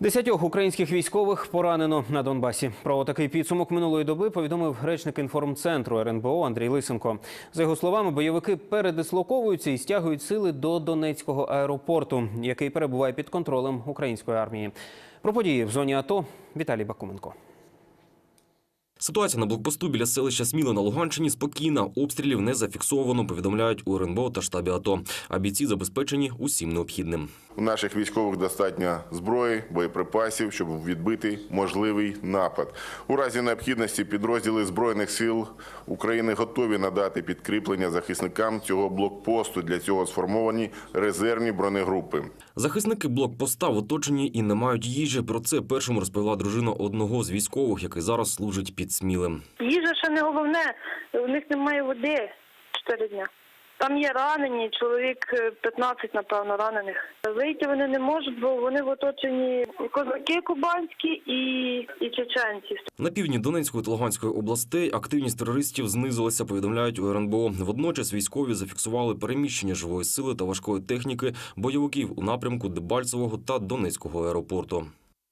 Десятьох українських військових поранено на Донбасі. Про такий підсумок минулої доби повідомив речник інформцентру РНБО Андрій Лисенко. За його словами, бойовики передислоковуються і стягують сили до Донецького аеропорту, який перебуває під контролем української армії. Про події в зоні АТО Віталій Бакуменко. Ситуація на блокпосту біля селища Сміла на Луганщині спокійна. Обстрілів не зафіксовано, повідомляють у РНБО та штабі АТО. А бійці забезпечені усім необхідним. У наших військових достатньо зброї, боєприпасів, щоб відбити можливий напад. У разі необхідності підрозділи збройних сил України готові надати підкріплення захисникам цього блокпосту. Для цього сформовані резервні бронегрупи. Захисники блокпоста в оточенні і не мають їжі. Про це першому розповіла дружина одного з військових, який зараз служить під Смілем. Їжа ще не головне, у них немає води чотири дня. Там є ранені, чоловік е, 15, напевно, ранених. Вийти вони не можуть, бо вони в оточенні козаки кубанські і, і чеченці. На півдні Донецької та Луганської областей активність терористів знизилася, повідомляють у РНБО. Водночас військові зафіксували переміщення живої сили та важкої техніки бойовиків у напрямку Дебальцевого та Донецького аеропорту.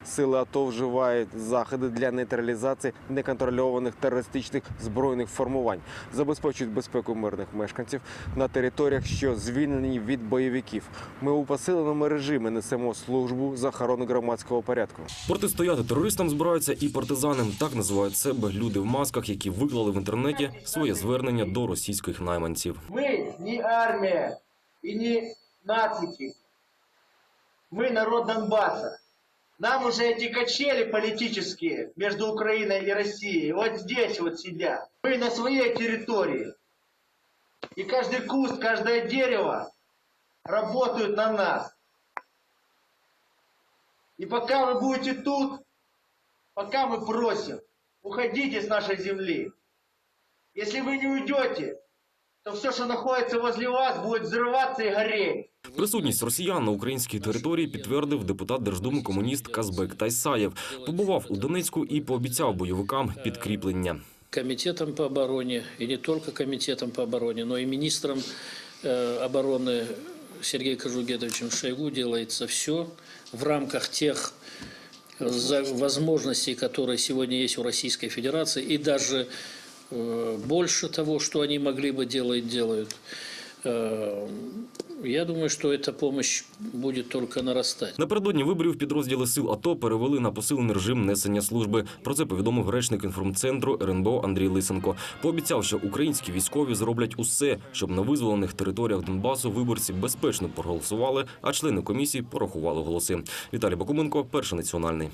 Сили АТО вживають заходи для нейтралізації неконтрольованих терористичних збройних формувань, забезпечують безпеку мирних мешканців на територіях, що звільнені від бойовиків. Ми у посиленому режимі несемо службу з охорони громадського порядку. Протистояти терористам збираються і партизани. Так називають себе люди в масках, які виклали в інтернеті своє звернення до російських найманців. Мы не армия и не нацики. Мы народ Донбасса. Нам уже эти качели политические между Украиной и Россией вот здесь вот сидят. Мы на своей территории. И каждый куст, каждое дерево работают на нас. И пока вы будете тут, пока мы просим, уходите с нашей земли. Если вы не уйдете, то все, что находится возле вас, будет взрываться и гореть. Присутність росіян на українській території підтвердив депутат Держдуми комуніст Казбек Тайсаєв. Побував у Донецьку і пообіцяв бойовикам підкріплення. комитетом по обороне, и не только комитетом по обороне, но и министром э, обороны Сергеем Кожугетовичем Шойгу делается все в рамках тех за- возможностей, которые сегодня есть у Российской Федерации, и даже э, больше того, что они могли бы делать, делают. Э, я думаю, что эта помощь будет только нарастать. Напередодні виборів підрозділи сил АТО перевели на посилений режим несення служби. Про це повідомив речник інформцентру РНБО Андрій Лисенко. Пообіцяв, що українські військові зроблять усе, щоб на визволених територіях Донбасу виборці безпечно проголосували, а члени комісії порахували голоси. Віталій Бакуменко, перший національний.